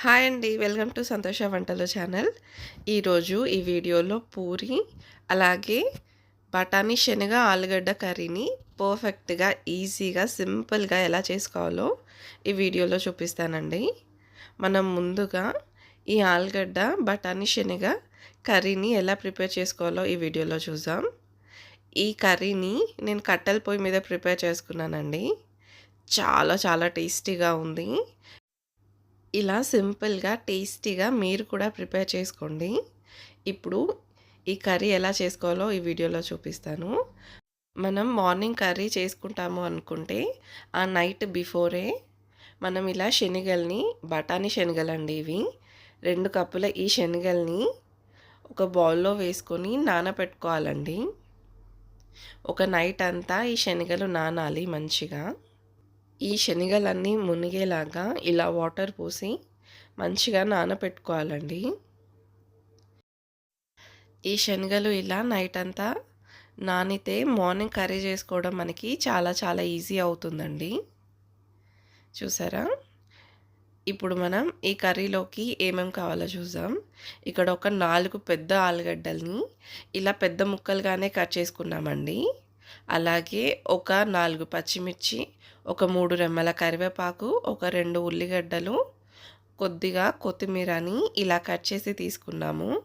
Hi అండి welcome to సంతోష వంటలు ఛానల్. ఈరోజు ఈ వీడియోలో పూరి అలాగే బఠానీ శనగ ఆలుగడ్డ కర్రీని పర్ఫెక్ట్గా ఈజీగా సింపుల్గా ఎలా చేసుకోవాలో ఈ వీడియోలో చూపిస్తానండి. మనం ముందుగా ఈ ఆలుగడ్డ బఠానీ శనగ కర్రీని ఎలా ప్రిపేర్ చేసుకోవాలో ఈ వీడియోలో చూద్దాం. ఈ కర్రీని నేను కట్టెల పొయ్యి మీద ప్రిపేర్ చేసుకున్నానండి. చాలా చాలా టేస్టీగా ఉంది. ఇలా సింపుల్గా టేస్టీగా మీరు కూడా ప్రిపేర్ చేసుకోండి. ఇప్పుడు ఈ కర్రీ ఎలా చేసుకోవాలో ఈ వీడియోలో చూపిస్తాను. మనం మార్నింగ్ కర్రీ చేసుకుంటాము అనుకుంటే ఆ నైట్ బిఫోరే మనం ఇలా శనగల్ని బఠానీ శనగలండి ఇవి. రెండు కప్పుల ఈ శనగల్ని ఒక బౌల్లో వేసుకొని నానబెట్టుకోవాలండి ఒక నైట్ అంతా ఈ శనగలు నానాలి మంచిగా. ఈ శనగలన్నీ మునిగేలాగా ఇలా వాటర్ పోసి మంచిగా నానబెట్టుకోవాలండి ఈ శనగలు ఇలా నైట్ అంతా నానితే మార్నింగ్ కర్రీ చేసుకోవడం మనకి చాలా చాలా ఈజీ అవుతుందండి. చూసారా? ఇప్పుడు మనం ఈ కర్రీలోకి ఏమేమి కావాలో చూద్దాం. ఇక్కడ ఒక నాలుగు పెద్ద ఆలుగడ్డల్ని ఇలా పెద్ద ముక్కలుగానే కట్ చేసుకున్నామండి. అలాగే ఒక నాలుగు పచ్చిమిర్చి ఒక మూడు రెమ్మల కరివేపాకు ఒక రెండు ఉల్లిగడ్డలు కొద్దిగా కొత్తిమీరని ఇలా కట్ చేసి తీసుకున్నాము.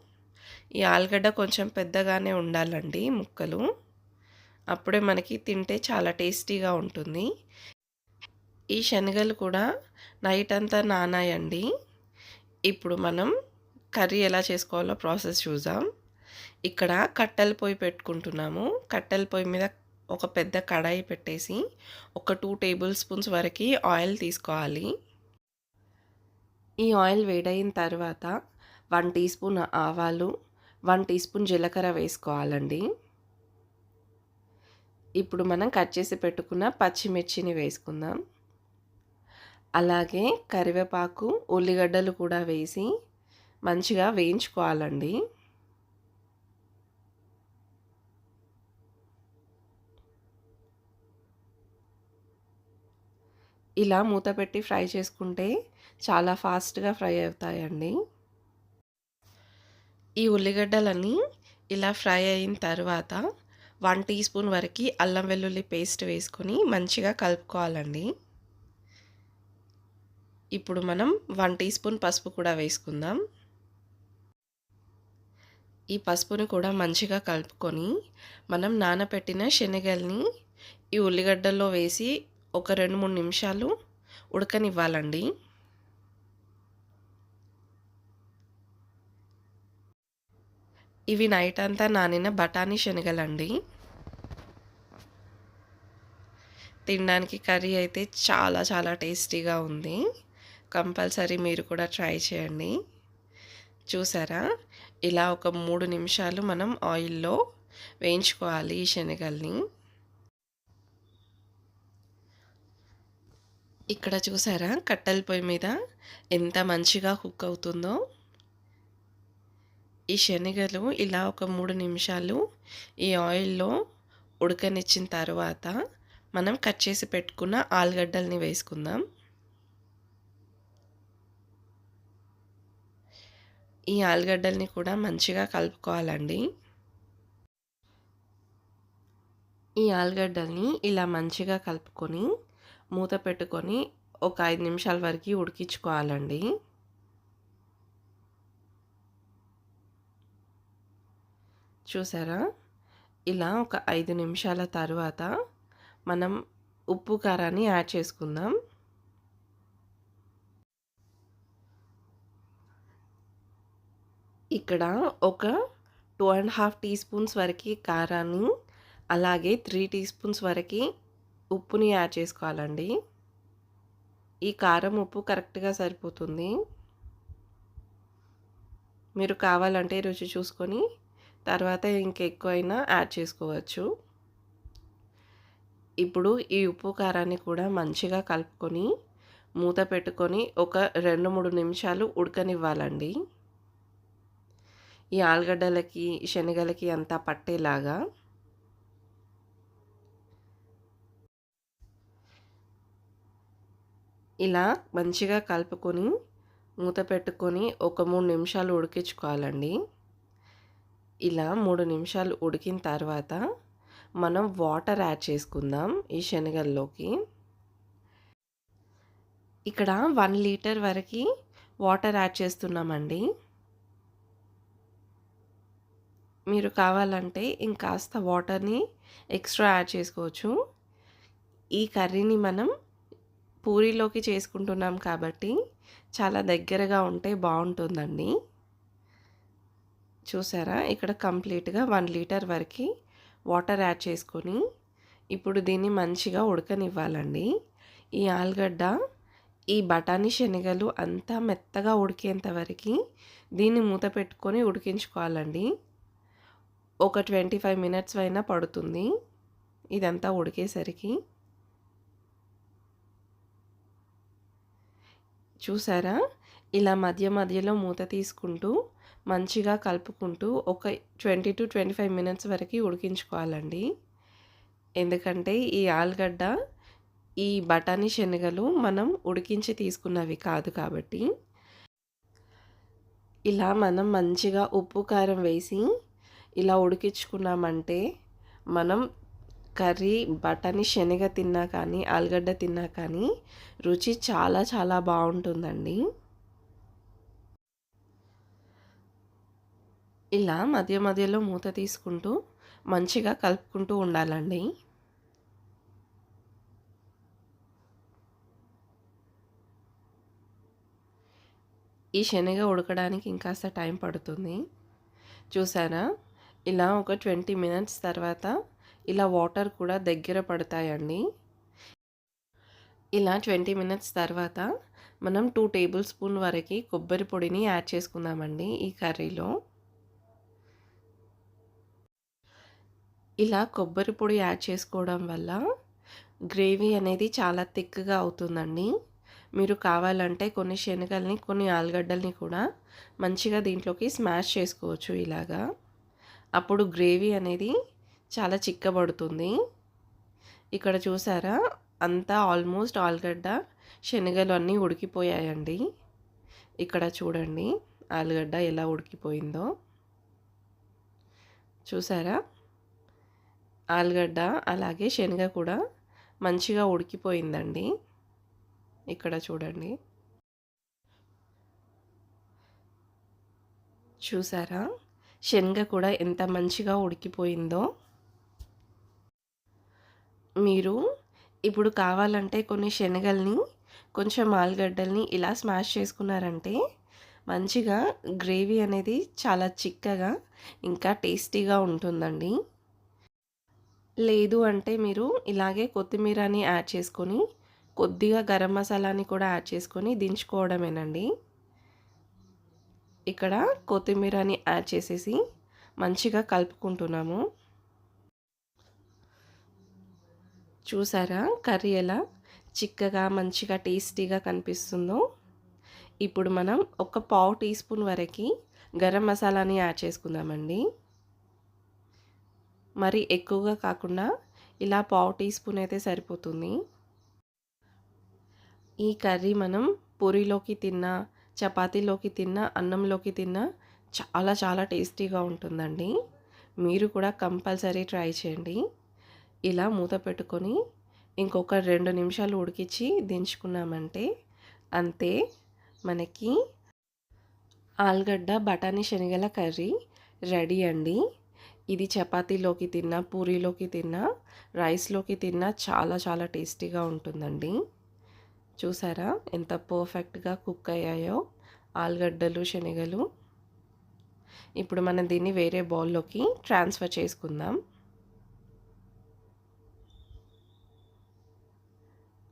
ఈ ఆలుగడ్డ కొంచెం పెద్దగానే ఉండాలండి ముక్కలు. అప్పుడే మనకి తింటే చాలా టేస్టీగా ఉంటుంది. ఈ శనగలు కూడా నైట్ అంతా నానాయండి. ఇప్పుడు మనం కర్రీ ఎలా చేసుకోవాలో ప్రాసెస్ చూద్దాం. ఇక్కడ కట్టెల పొయ్యి పెట్టుకుంటున్నాము. కట్టెల పొయ్యి మీద ఒక పెద్ద కడాయి పెట్టేసి ఒక టూ టేబుల్ స్పూన్స్ వరకు ఆయిల్ తీసుకోవాలి. ఈ ఆయిల్ వేడైన తర్వాత వన్ టీ స్పూన్ ఆవాలు వన్ టీ స్పూన్ జీలకర్ర వేసుకోవాలండి. ఇప్పుడు మనం కట్ చేసి పెట్టుకున్న పచ్చిమిర్చిని వేసుకుందాం. అలాగే కరివేపాకు ఉల్లిగడ్డలు కూడా వేసి మంచిగా వేయించుకోవాలండి. ఇలా మూత పెట్టి ఫ్రై చేసుకుంటే చాలా ఫాస్ట్గా ఫ్రై అవుతాయండి. ఈ ఉల్లిగడ్డలన్నీ ఇలా ఫ్రై అయిన తర్వాత వన్ టీ స్పూన్ వరకు అల్లం వెల్లుల్లి పేస్ట్ వేసుకొని మంచిగా కలుపుకోవాలండి. ఇప్పుడు మనం వన్ టీ స్పూన్ పసుపు కూడా వేసుకుందాం. ఈ పసుపుని కూడా మంచిగా కలుపుకొని మనం నానబెట్టిన శనగల్ని ఈ ఉల్లిగడ్డల్లో వేసి ఒక రెండు మూడు నిమిషాలు ఉడకనివ్వాలండి. ఇవి నైట్ అంతా నానిన బఠానీ శనగలండి. తినడానికి కర్రీ అయితే చాలా చాలా టేస్టీగా ఉంది. కంపల్సరీ మీరు కూడా ట్రై చేయండి. చూసారా? ఇలా ఒక మూడు నిమిషాలు మనం ఆయిల్లో వేయించుకోవాలి ఈ శనగల్ని. ఇక్కడ చూసారా? కట్టెల పొయ్యి మీద ఎంత మంచిగా కుక్ అవుతుందో. ఈ శనగలు ఇలా ఒక మూడు నిమిషాలు ఈ ఆయిల్లో ఉడకనిచ్చిన తర్వాత మనం కట్ చేసి పెట్టుకున్న ఆలుగడ్డల్ని వేసుకుందాం. ఈ ఆలుగడ్డల్ని కూడా మంచిగా కలుపుకోవాలండి. ఈ ఆలుగడ్డల్ని ఇలా మంచిగా కలుపుకొని మూత పెట్టుకొని ఒక ఐదు నిమిషాల వరకు ఉడికించుకోవాలండి. చూసారా? ఇలా ఒక ఐదు నిమిషాల తర్వాత మనం ఉప్పు కారాన్ని యాడ్ చేసుకుందాం. ఇక్కడ ఒక two and half teaspoons వరకు కారాన్ని అలాగే త్రీ టీ స్పూన్స్ వరకు ఉప్పుని యాడ్ చేసుకోవాలండి. ఈ కారం ఉప్పు కరెక్ట్గా సరిపోతుంది. మీరు కావాలంటే రుచి చూసుకొని తర్వాత ఇంకెక్కువైనా యాడ్ చేసుకోవచ్చు. ఇప్పుడు ఈ ఉప్పు కారాన్ని కూడా మంచిగా కలుపుకొని మూత పెట్టుకొని ఒక రెండు మూడు నిమిషాలు ఉడకనివ్వాలండి. ఈ ఆలుగడ్డలకి శనగలకి అంతా పట్టేలాగా ఇలా మంచిగా కలుపుకొని మూత పెట్టుకొని ఒక మూడు నిమిషాలు ఉడికించుకోవాలండి. ఇలా మూడు నిమిషాలు ఉడికిన తర్వాత మనం వాటర్ యాడ్ చేసుకుందాం ఈ శనగల్లోకి. ఇక్కడ వన్ లీటర్ వరకు వాటర్ యాడ్ చేస్తున్నామండి. మీరు కావాలంటే ఇంకాస్త వాటర్ని ఎక్స్ట్రా యాడ్ చేసుకోవచ్చు. ఈ కర్రీని మనం పూరీలోకి చేసుకుంటున్నాం కాబట్టి చాలా దగ్గరగా ఉంటే బాగుంటుందండి. చూసారా? ఇక్కడ కంప్లీట్గా వన్ లీటర్ వరకు వాటర్ యాడ్ చేసుకొని ఇప్పుడు దీన్ని మంచిగా ఉడకనివ్వాలండి. ఈ ఆలుగడ్డ ఈ బఠానీ శనగలు అంతా మెత్తగా ఉడికేంత వరకు దీన్ని మూత పెట్టుకొని ఉడికించుకోవాలండి. ఒక ట్వంటీ ఫైవ్ మినిట్స్ అయినా పడుతుంది. ఇదంతా ఉడికేసరికి చూసారా? ఇలా మధ్య మధ్యలో మూత తీసుకుంటూ మంచిగా కలుపుకుంటూ ఒక twenty to twenty five minutes వరకు ఉడికించుకోవాలండి. ఎందుకంటే ఈ ఆలుగడ్డ ఈ బఠానీ శనగలు మనం ఉడికించి తీసుకున్నవి కాదు కాబట్టి. ఇలా మనం మంచిగా ఉప్పు కారం వేసి ఇలా ఉడికించుకున్నామంటే మనం కర్రీ బఠానీ శనగ తిన్నా కానీ ఆలుగడ్డ తిన్నా కానీ రుచి చాలా చాలా బాగుంటుందండి. ఇలా మధ్య మధ్యలో మూత తీసుకుంటూ మంచిగా కలుపుకుంటూ ఉండాలండి. ఈ శనగ ఉడకడానికి ఇంకాస్త టైం పడుతుంది. చూసారా? ఇలా ఒక ట్వంటీ మినిట్స్ తర్వాత ఇలా వాటర్ కూడా దగ్గర పడతాయండి. ఇలా ట్వంటీ మినిట్స్ తర్వాత మనం టూ టేబుల్ స్పూన్ వరకు కొబ్బరి పొడిని యాడ్ చేసుకుందామండి ఈ కర్రీలో. ఇలా కొబ్బరి పొడి యాడ్ చేసుకోవడం వల్ల గ్రేవీ అనేది చాలా థిక్గా అవుతుందండి. మీరు కావాలంటే కొన్ని శనగల్ని కొన్ని ఆలుగడ్డల్ని కూడా మంచిగా దీంట్లోకి స్మాష్ చేసుకోవచ్చు ఇలాగా. అప్పుడు గ్రేవీ అనేది చాలా చిక్కబడుతుంది. ఇక్కడ చూసారా? అంతా ఆల్మోస్ట్ ఆలుగడ్డ శనగలు అన్నీ ఉడికిపోయాయండి. ఇక్కడ చూడండి ఆలుగడ్డ ఎలా ఉడికిపోయిందో. చూసారా? ఆలుగడ్డ అలాగే శనగ కూడా మంచిగా ఉడికిపోయిందండి. ఇక్కడ చూడండి. చూసారా? శనగ కూడా ఎంత మంచిగా ఉడికిపోయిందో. మీరు ఇప్పుడు కావాలంటే కొన్ని శనగల్ని కొంచెం ఆలుగడ్డల్ని ఇలా స్మాష్ చేసుకున్నారంటే మంచిగా గ్రేవీ అనేది చాలా చిక్కగా ఇంకా టేస్టీగా ఉంటుందండి. లేదు అంటే మీరు ఇలాగే కొత్తిమీరని యాడ్ చేసుకొని కొద్దిగా గరం మసాలాని కూడా యాడ్ చేసుకొని దించుకోవడమేనండి. ఇక్కడ కొత్తిమీరని యాడ్ చేసేసి మంచిగా కలుపుకుంటున్నాము. చూసారా? కర్రీ ఎలా? చిక్కగా మంచిగా టేస్టీగా కనిపిస్తుందో. ఇప్పుడు మనం ఒక పావు టీ స్పూన్ వరకు గరం మసాలాని యాడ్ చేసుకుందామండి. మరి ఎక్కువగా కాకుండా ఇలా పావు టీ స్పూన్ అయితే సరిపోతుంది. ఈ కర్రీ మనం పూరిలోకి తిన్నా చపాతీలోకి తిన్నా అన్నంలోకి తిన్నా చాలా చాలా టేస్టీగా ఉంటుందండి. మీరు కూడా కంపల్సరీ ట్రై చేయండి. ఇలా మూత పెట్టుకొని ఇంకొక రెండు నిమిషాలు ఉడికించి దించుకున్నామంటే అంతే మనకి ఆలుగడ్డ బఠానీ శనగల కర్రీ రెడీ అండి. ఇది చపాతీలోకి తిన్నా పూరీలోకి తిన్నా రైస్లోకి తిన్నా చాలా చాలా టేస్టీగా ఉంటుందండి. చూసారా ఎంత పర్ఫెక్ట్గా కుక్ అయ్యాయో ఆలుగడ్డలు శనగలు. ఇప్పుడు మనం దీన్ని వేరే బౌల్లోకి ట్రాన్స్ఫర్ చేసుకుందాం.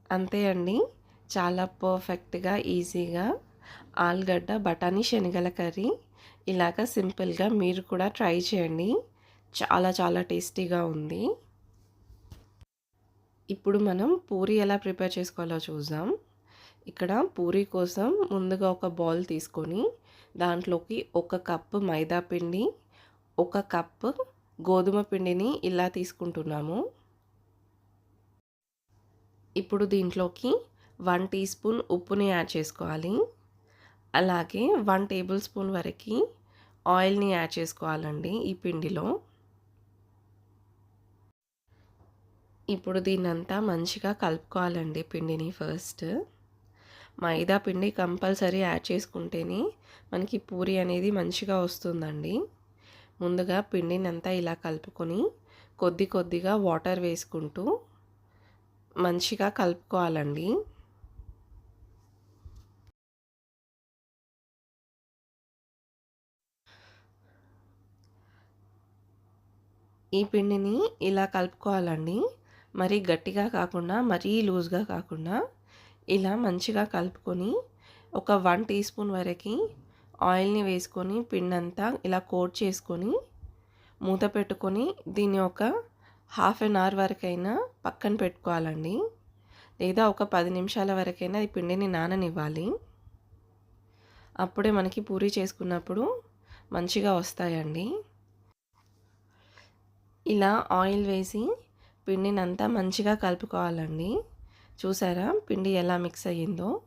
అంతే అండి. చాలా పర్ఫెక్ట్గా ఈజీగా ఆలుగడ్డ బఠానీ శనగల కర్రీ ఇలాగ సింపుల్గా మీరు కూడా ట్రై చేయండి. చాలా చాలా టేస్టీగా ఉంది. ఇప్పుడు మనం పూరి ఎలా ప్రిపేర్ చేసుకోవాలో చూద్దాం. ఇక్కడ పూరి కోసం ముందుగా ఒక బౌల్ తీసుకొని దాంట్లోకి ఒక కప్పు మైదా పిండి ఒక కప్పు గోధుమ పిండిని ఇలా తీసుకుంటున్నాము. ఇప్పుడు దీంట్లోకి వన్ టీ స్పూన్ ఉప్పుని యాడ్ చేసుకోవాలి. అలాగే వన్ టేబుల్ స్పూన్ వరకు ఆయిల్ని యాడ్ చేసుకోవాలండి ఈ పిండిలో. ఇప్పుడు దీన్నంతా మంచిగా కలుపుకోవాలండి పిండిని ఫస్ట్. మైదా పిండి కంపల్సరీ యాడ్ చేసుకుంటేనే మనకి పూరి అనేది మంచిగా వస్తుందండి. ముందుగా పిండిని అంతా ఇలా కలుపుకొని కొద్ది కొద్దిగా వాటర్ వేసుకుంటూ మంచిగా కలుపుకోవాలండి. ఈ పిండిని ఇలా కలుపుకోవాలండి. మరీ గట్టిగా కాకుండా మరీ లూజ్గా కాకుండా ఇలా మంచిగా కలుపుకొని ఒక వన్ టీ స్పూన్ వరకు ఆయిల్ని వేసుకొని పిండి అంతా ఇలా కోట్ చేసుకొని మూత పెట్టుకొని దీన్ని ఒక హాఫ్ అన్ అవర్ వరకైనా పక్కన పెట్టుకోవాలండి. లేదా ఒక పది నిమిషాల వరకైనా ఈ పిండిని నాననివ్వాలి. అప్పుడే మనకి పూరి చేసుకున్నప్పుడు మంచిగా వస్తాయండి. ఇలా ఆయిల్ వేసి పిండిని అంతా మంచిగా కలుపుకోవాలండి. చూసారా పిండి ఎలా మిక్స్ అయ్యిందో?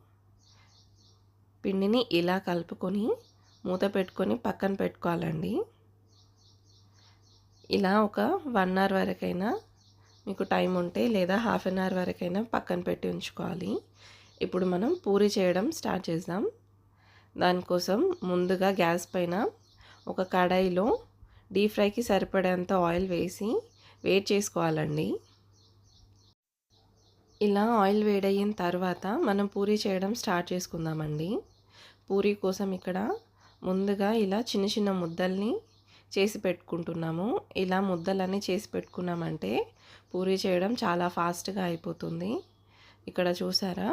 పిండిని ఇలా కలుపుకొని మూత పెట్టుకొని పక్కన పెట్టుకోవాలండి. ఇలా ఒక వన్ అవర్ వరకైనా మీకు టైం ఉంటే లేదా హాఫ్ అన్ అవర్ వరకైనా పక్కన పెట్టి ఉంచుకోవాలి. ఇప్పుడు మనం పూరి చేయడం స్టార్ట్ చేద్దాం. దానికోసం ముందుగా గ్యాస్ పైన ఒక కడాయిలో డీప్ ఫ్రైకి సరిపడేంత ఆయిల్ వేసి వేడి చేసుకోవాలండి. ఇలా ఆయిల్ వేడయిన తర్వాత మనం పూరి చేయడం స్టార్ట్ చేసుకుందామండి. పూరి కోసం ఇక్కడ ముందుగా ఇలా చిన్న చిన్న ముద్దల్ని చేసి పెట్టుకుంటున్నాము. ఇలా ముద్దలన్నీ చేసి పెట్టుకున్నామంటే పూరి చేయడం చాలా ఫాస్ట్గా అయిపోతుంది. ఇక్కడ చూసారా?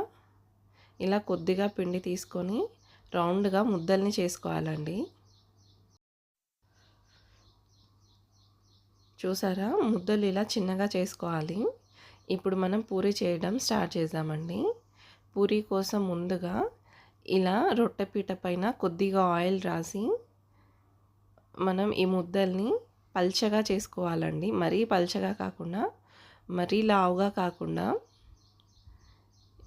ఇలా కొద్దిగా పిండి తీసుకొని రౌండ్గా ముద్దల్ని చేసుకోవాలండి. చూసారా? ముద్దలు ఇలా చిన్నగా చేసుకోవాలి. ఇప్పుడు మనం పూరి చేయడం స్టార్ట్ చేద్దామండి. పూరి కోసం ముందుగా ఇలా రొట్టెపీట పైన కొద్దిగా ఆయిల్ రాసి మనం ఈ ముద్దల్ని పల్చగా చేసుకోవాలండి. మరీ పల్చగా కాకుండా మరీ లావుగా కాకుండా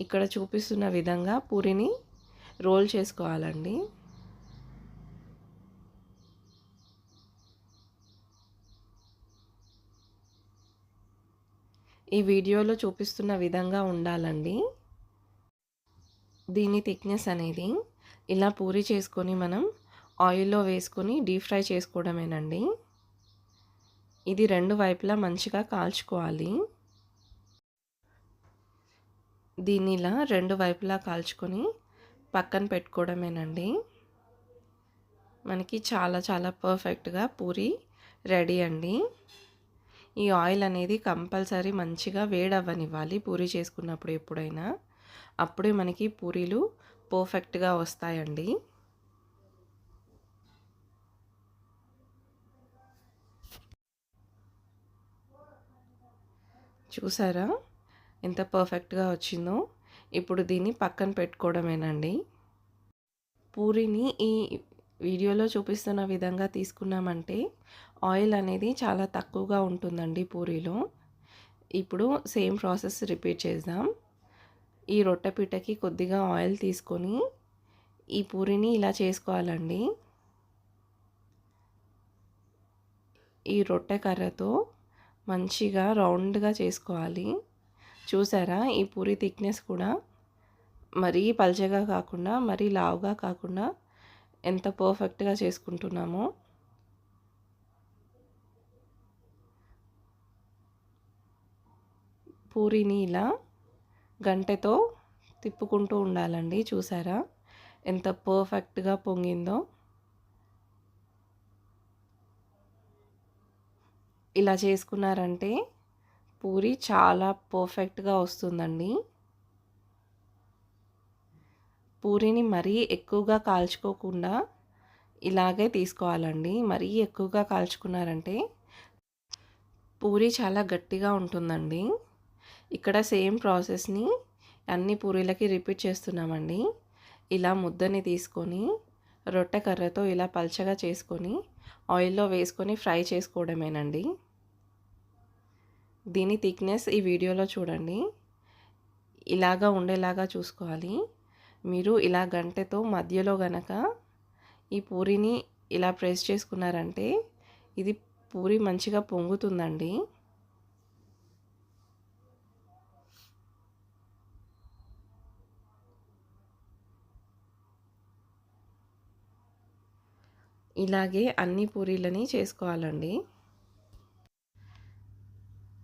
ఇక్కడ చూపిస్తున్న విధంగా పూరిని రోల్ చేసుకోవాలండి. ఈ వీడియోలో చూపిస్తున్న విధంగా ఉండాలండి. దీని థిక్నెస్ అనేది ఇలా పూరి చేసుకొని మనం ఆయిల్లో వేసుకుని డీప్ ఫ్రై చేసుకోవడమేనండి. ఇది రెండు వైపులా మంచిగా కాల్చుకోవాలి. దీన్ని ఇలా రెండు వైపులా కాల్చుకొని పక్కన పెట్టుకోవడమేనండి. మనకి చాలా చాలా పర్ఫెక్ట్గా పూరి రెడీ అండి. ఈ ఆయిల్ అనేది కంపల్సరీ మంచిగా వేడవ్వనివ్వాలి పూరి చేసుకున్నప్పుడు ఎప్పుడైనా. అప్పుడే మనకి పూరీలు పర్ఫెక్ట్గా వస్తాయండి. చూసారా? ఎంత పర్ఫెక్ట్గా వచ్చిందో. ఇప్పుడు దీన్ని పక్కన పెట్టుకోవడమేనండి. పూరిని ఈ వీడియోలో చూపిస్తున్న విధంగా తీసుకున్నామంటే ఆయిల్ అనేది చాలా తక్కువగా ఉంటుందండి పూరీలో. ఇప్పుడు సేమ్ ప్రాసెస్ రిపీట్ చేద్దాం. ఈ రొట్టె పీటకి కొద్దిగా ఆయిల్ తీసుకొని ఈ పూరిని ఇలా చేసుకోవాలండి. ఈ రొట్టె కర్రతో మంచిగా రౌండ్గా చేసుకోవాలి. చూసారా? ఈ పూరి థిక్నెస్ కూడా మరీ పల్చగా కాకుండా మరీ లావుగా కాకుండా ఎంత పర్ఫెక్ట్గా చేసుకుంటున్నామో. పూరిని ఇలా గంటెతో తిప్పుకుంటూ ఉండాలండి. చూసారా? ఎంత పర్ఫెక్ట్గా పొంగిందో. ఇలా చేసుకున్నారంటే పూరి చాలా పర్ఫెక్ట్గా వస్తుందండి. పూరిని మరీ ఎక్కువగా కాల్చుకోకుండా ఇలాగే తీసుకోవాలండి. మరీ ఎక్కువగా కాల్చుకున్నారంటే పూరి చాలా గట్టిగా ఉంటుందండి. ఇక్కడ సేమ్ ప్రాసెస్ని అన్ని పూరీలకి రిపీట్ చేస్తున్నామండి. ఇలా ముద్దని తీసుకొని రొట్టె కర్రతో ఇలా పల్చగా చేసుకొని ఆయిల్లో వేసుకొని ఫ్రై చేసుకోవడమేనండి. దీని థిక్నెస్ ఈ వీడియోలో చూడండి. ఇలాగా ఉండేలాగా చూసుకోవాలి. మీరు ఇలా గంటెతో మధ్యలో గనక ఈ పూరిని ఇలా ప్రెస్ చేసుకున్నారంటే ఇది పూరి మంచిగా పొంగుతుందండి. ఇలాగే అన్ని పూరీలని చేసుకోవాలండి.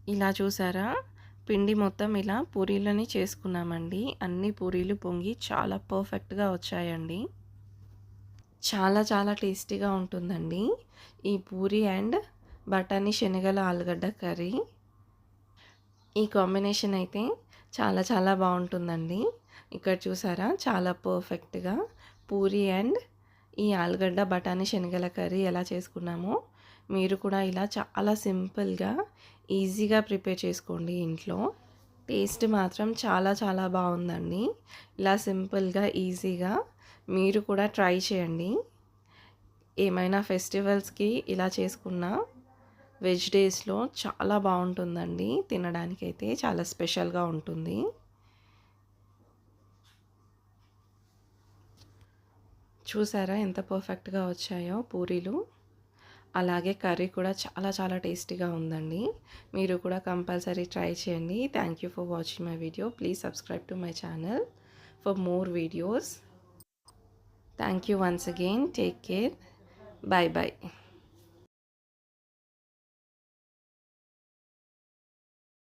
ఇలా చూసారా? పిండి మొత్తం ఇలా పూరీలని చేసుకున్నామండి. అన్ని పూరీలు పొంగి చాలా పర్ఫెక్ట్గా వచ్చాయండి. చాలా చాలా టేస్టీగా ఉంటుందండి. ఈ పూరి అండ్ బఠానీ శనగల ఆలుగడ్డ కర్రీ. ఈ కాంబినేషన్ అయితే చాలా చాలా బాగుంటుందండి. ఇక్కడ చూసారా? చాలా పర్ఫెక్ట్గా పూరి అండ్ ఈ ఆలుగడ్డ బఠానీ శనగల కర్రీ ఎలా చేసుకున్నామో మీరు కూడా ఇలా చాలా సింపుల్గా ఈజీగా ప్రిపేర్ చేసుకోండి ఇంట్లో. టేస్ట్ మాత్రం చాలా చాలా బాగుందండి. ఇలా సింపుల్గా ఈజీగా మీరు కూడా ట్రై చేయండి. ఏమైనా ఫెస్టివల్స్కి ఇలా చేసుకున్న వెజ్ డేస్లో చాలా బాగుంటుందండి. తినడానికైతే చాలా స్పెషల్గా ఉంటుంది. చూసారా ఎంత పర్ఫెక్ట్గా వచ్చాయో పూరీలు. అలాగే కర్రీ కూడా చాలా చాలా టేస్టీగా ఉందండి. మీరు కూడా కంపల్సరీ ట్రై చేయండి. Thank you for watching my video please subscribe to my channel for more videos thank you once again take care bye bye